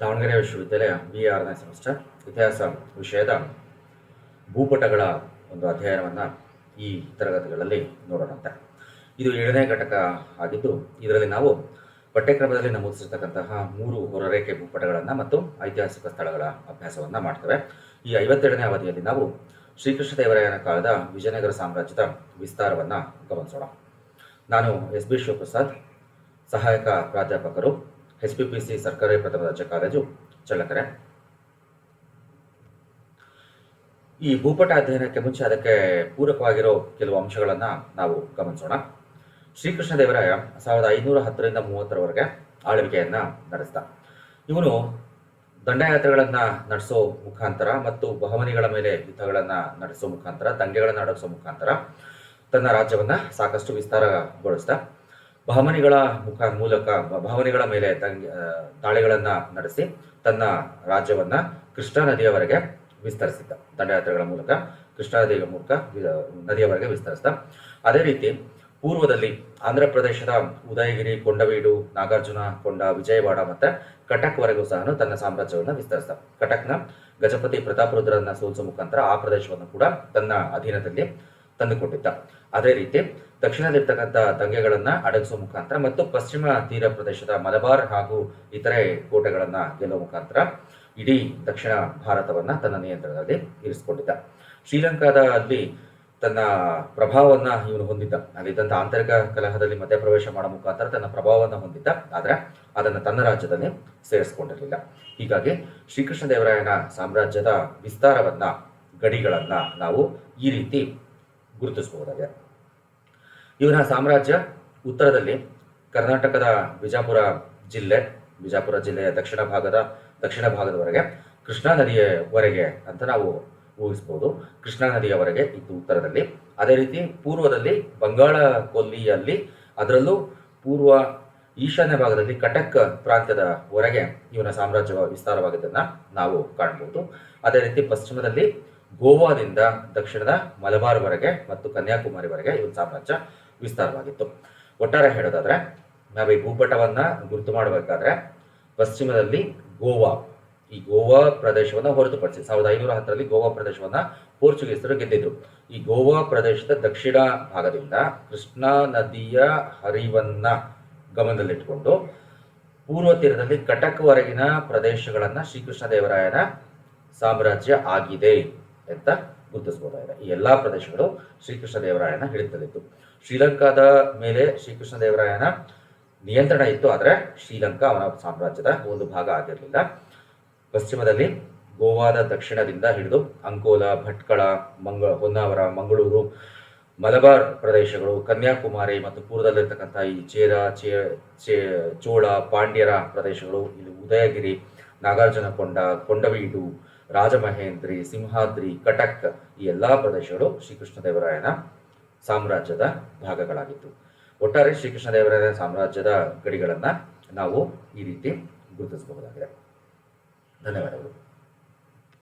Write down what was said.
ದಾವಣಗೆರೆ ವಿಶ್ವವಿದ್ಯಾಲಯ ಬಿ ಆರನೇ ಸೆಮಿಸ್ಟರ್ ಇತಿಹಾಸ ವಿಷಯದ ಭೂಪಟಗಳ ಒಂದು ಅಧ್ಯಯನವನ್ನು ಈ ತರಗತಿಗಳಲ್ಲಿ ನೋಡೋಣಂತೆ. ಇದು ಏಳನೇ ಘಟಕ ಆಗಿದ್ದು, ಇದರಲ್ಲಿ ನಾವು ಪಠ್ಯಕ್ರಮದಲ್ಲಿ ನಮೂದಿಸಿರ್ತಕ್ಕಂತಹ ಮೂರು ಹೊರರೇಖೆ ಭೂಪಟಗಳನ್ನು ಮತ್ತು ಐತಿಹಾಸಿಕ ಸ್ಥಳಗಳ ಅಭ್ಯಾಸವನ್ನು ಮಾಡ್ತೇವೆ. ಈ ಐವತ್ತೆರಡನೇ ಅವಧಿಯಲ್ಲಿ ನಾವು ಶ್ರೀಕೃಷ್ಣ ದೇವರಾಯನ ಕಾಲದ ವಿಜಯನಗರ ಸಾಮ್ರಾಜ್ಯದ ವಿಸ್ತಾರವನ್ನು ಗಮನಿಸೋಣ. ನಾನು ಎಸ್ ಬಿ ಶಿವಪ್ರಸಾದ್, ಸಹಾಯಕ ಪ್ರಾಧ್ಯಾಪಕರು ಎಚ್ ಪಿ ಪಿ ಸಿ ಸರ್ಕಾರಿ ಪ್ರಥಮ ದರ್ಜೆ ಕಾಲೇಜು ಚಳ್ಳಕೆರೆ. ಈ ಭೂಪಟ ಅಧ್ಯಯನಕ್ಕೆ ಮುಂಚೆ ಅದಕ್ಕೆ ಪೂರಕವಾಗಿರೋ ಕೆಲವು ಅಂಶಗಳನ್ನು ನಾವು ಗಮನಿಸೋಣ. ಶ್ರೀಕೃಷ್ಣ ದೇವರಾಯ ಸಾವಿರದ ಐನೂರ ಹತ್ತರಿಂದ ಮೂವತ್ತರವರೆಗೆ ಆಳ್ವಿಕೆಯನ್ನ ನಡೆಸಿದ. ಇವನು ದಂಡಯಾತ್ರೆಗಳನ್ನ ನಡೆಸೋ ಮುಖಾಂತರ ಮತ್ತು ಬಹಮನಿಗಳ ಮೇಲೆ ಯುದ್ಧಗಳನ್ನ ನಡೆಸೋ ಮುಖಾಂತರ, ದಂಗೆಗಳನ್ನ ನಡೆಸೋ ಮುಖಾಂತರ ತನ್ನ ರಾಜ್ಯವನ್ನ ಸಾಕಷ್ಟು ವಿಸ್ತಾರಗೊಳಿಸಿದ. ಬಹಮನಿಗಳ ಮುಖ ಮೂಲಕ ಭಾವನೆಗಳ ಮೇಲೆ ತಂಗಿ ದಾಳಿಗಳನ್ನ ನಡೆಸಿ ತನ್ನ ರಾಜ್ಯವನ್ನ ಕೃಷ್ಣಾ ನದಿಯವರೆಗೆ ವಿಸ್ತರಿಸಿದ್ದ. ದಂಡಯಾತ್ರೆಗಳ ಮೂಲಕ ಕೃಷ್ಣಾ ನದಿಯ ಮೂಲಕ ನದಿಯವರೆಗೆ ವಿಸ್ತರಿಸಿದ ಅದೇ ರೀತಿ ಪೂರ್ವದಲ್ಲಿ ಆಂಧ್ರ ಪ್ರದೇಶದ ಉದಯಗಿರಿ, ಕೊಂಡವೀಡು, ನಾಗಾರ್ಜುನ, ಕೊಂಡ, ವಿಜಯವಾಡ ಮತ್ತೆ ಕಟಕ್ವರೆಗೂ ಸಹ ತನ್ನ ಸಾಮ್ರಾಜ್ಯವನ್ನು ವಿಸ್ತರಿಸಿದ. ಕಟಕ್ನ ಗಜಪತಿ ಪ್ರತಾಪರುದ್ರನ ಸೋಲಿಸುವ ಮುಖಾಂತರ ಆ ಪ್ರದೇಶವನ್ನು ಕೂಡ ತನ್ನ ಅಧೀನದಲ್ಲಿ ತಂದುಕೊಟ್ಟಿದ್ದ. ಅದೇ ರೀತಿ ದಕ್ಷಿಣದಲ್ಲಿರ್ತಕ್ಕಂಥ ದಂಗೆಗಳನ್ನ ಅಡಗಿಸುವ ಮುಖಾಂತರ ಮತ್ತು ಪಶ್ಚಿಮ ತೀರ ಪ್ರದೇಶದ ಮಲಬಾರ್ ಹಾಗೂ ಇತರೆ ಕೋಟೆಗಳನ್ನ ಗೆಲ್ಲುವ ಮುಖಾಂತರ ಇಡೀ ದಕ್ಷಿಣ ಭಾರತವನ್ನ ತನ್ನ ನಿಯಂತ್ರಣದಲ್ಲಿ ಇರಿಸಿಕೊಂಡಿದ್ದ. ಶ್ರೀಲಂಕಾದ ಅಲ್ಲಿ ತನ್ನ ಪ್ರಭಾವವನ್ನ ಇವನು ಹೊಂದಿದ್ದ. ಅಲ್ಲಿದ್ದಂಥ ಆಂತರಿಕ ಕಲಹದಲ್ಲಿ ಮಧ್ಯಪ್ರವೇಶ ಮಾಡೋ ಮುಖಾಂತರ ತನ್ನ ಪ್ರಭಾವವನ್ನು ಹೊಂದಿದ್ದ. ಆದರೆ ಅದನ್ನು ತನ್ನ ರಾಜ್ಯದಲ್ಲಿ ಸೇರಿಸಿಕೊಂಡಿರಲಿಲ್ಲ. ಹೀಗಾಗಿ ಶ್ರೀಕೃಷ್ಣದೇವರಾಯನ ಸಾಮ್ರಾಜ್ಯದ ವಿಸ್ತಾರವನ್ನ ಗಡಿಗಳನ್ನ ನಾವು ಈ ರೀತಿ ಗುರುತಿಸಬಹುದಾಗಿದೆ. ಇವನ ಸಾಮ್ರಾಜ್ಯ ಉತ್ತರದಲ್ಲಿ ಕರ್ನಾಟಕದ ಬಿಜಾಪುರ ಜಿಲ್ಲೆ, ಬಿಜಾಪುರ ಜಿಲ್ಲೆಯ ದಕ್ಷಿಣ ಭಾಗದ, ದಕ್ಷಿಣ ಭಾಗದವರೆಗೆ ಕೃಷ್ಣಾ ನದಿಯವರೆಗೆ ಅಂತ ನಾವು ಊಹಿಸಬಹುದು. ಕೃಷ್ಣಾ ನದಿಯವರೆಗೆ ಇತ್ತು ಉತ್ತರದಲ್ಲಿ. ಅದೇ ರೀತಿ ಪೂರ್ವದಲ್ಲಿ ಬಂಗಾಳ ಕೊಲ್ಲಿಯಲ್ಲಿ, ಅದರಲ್ಲೂ ಪೂರ್ವ ಈಶಾನ್ಯ ಭಾಗದಲ್ಲಿ ಕಟಕ್ ಪ್ರಾಂತ್ಯದವರೆಗೆ ಇವನ ಸಾಮ್ರಾಜ್ಯ ವಿಸ್ತಾರವಾಗಿದ್ದನ್ನ ನಾವು ಕಾಣಬಹುದು ಅದೇ ರೀತಿ ಪಶ್ಚಿಮದಲ್ಲಿ ಗೋವಾದಿಂದ ದಕ್ಷಿಣದ ಮಲಬಾರ್ವರೆಗೆ ಮತ್ತು ಕನ್ಯಾಕುಮಾರಿವರೆಗೆ ಇವನ ಸಾಮ್ರಾಜ್ಯ ವಿಸ್ತಾರವಾಗಿತ್ತು. ಒಟ್ಟಾರೆ ಹೇಳೋದಾದ್ರೆ ನಾವು ಈ ಭೂಪಟವನ್ನ ಗುರುತು ಮಾಡಬೇಕಾದ್ರೆ ಪಶ್ಚಿಮದಲ್ಲಿ ಗೋವಾ. ಈ ಗೋವಾ ಪ್ರದೇಶವನ್ನ ಹೊರತುಪಡಿಸಿ ಸಾವಿರದ ಐನೂರ ಹತ್ತರಲ್ಲಿ ಗೋವಾ ಪ್ರದೇಶವನ್ನ ಪೋರ್ಚುಗೀಸರು ಗೆದ್ದಿದ್ರು. ಈ ಗೋವಾ ಪ್ರದೇಶದ ದಕ್ಷಿಣ ಭಾಗದಿಂದ ಕೃಷ್ಣಾ ನದಿಯ ಹರಿವನ್ನ ಗಮನದಲ್ಲಿಟ್ಟುಕೊಂಡು ಪೂರ್ವ ತೀರದಲ್ಲಿ ಕಟಕ್ವರೆಗಿನ ಪ್ರದೇಶಗಳನ್ನ ಶ್ರೀಕೃಷ್ಣ ದೇವರಾಯನ ಸಾಮ್ರಾಜ್ಯ ಆಗಿದೆ. ಅಂತ ಗುರುತಿಸಬಹುದಾಗಿದೆ. ಈ ಎಲ್ಲಾ ಪ್ರದೇಶಗಳು ಶ್ರೀಕೃಷ್ಣ ದೇವರಾಯನ ಹಿಡಿತದಲ್ಲಿತ್ತು. ಶ್ರೀಲಂಕಾದ ಮೇಲೆ ಶ್ರೀಕೃಷ್ಣ ದೇವರಾಯನ ನಿಯಂತ್ರಣ ಇತ್ತು, ಆದರೆ ಶ್ರೀಲಂಕಾ ಅವನ ಸಾಮ್ರಾಜ್ಯದ ಒಂದು ಭಾಗ ಆಗಿರಲಿಲ್ಲ. ಪಶ್ಚಿಮದಲ್ಲಿ ಗೋವಾದ ದಕ್ಷಿಣದಿಂದ ಹಿಡಿದು ಅಂಕೋಲ, ಭಟ್ಕಳ, ಮಂಗ, ಹೊನ್ನಾವರ, ಮಂಗಳೂರು, ಮಲಬಾರ್ ಪ್ರದೇಶಗಳು, ಕನ್ಯಾಕುಮಾರಿ ಮತ್ತು ಪೂರ್ವದಲ್ಲಿರ್ತಕ್ಕಂಥ ಈ ಚೇರ, ಚೇ ಚೋಳ, ಪಾಂಡ್ಯರ ಪ್ರದೇಶಗಳು, ಇಲ್ಲಿ ಉದಯಗಿರಿ, ನಾಗಾರ್ಜುನಕೊಂಡ, ಕೊಂಡವೀಡು ರಾಜಮಹೇಂದ್ರಿ, ಸಿಂಹಾದ್ರಿ, ಕಟಕ್ ಈ ಎಲ್ಲಾ ಪ್ರದೇಶಗಳು ಶ್ರೀಕೃಷ್ಣದೇವರಾಯನ ಸಾಮ್ರಾಜ್ಯದ ಭಾಗಗಳಾಗಿತ್ತು. ಒಟ್ಟಾರೆ ಶ್ರೀಕೃಷ್ಣದೇವರಾಯನ ಸಾಮ್ರಾಜ್ಯದ ಗಡಿಗಳನ್ನು ನಾವು ಈ ರೀತಿ ಗುರುತಿಸಬಹುದಾಗಿದೆ. ಧನ್ಯವಾದಗಳು.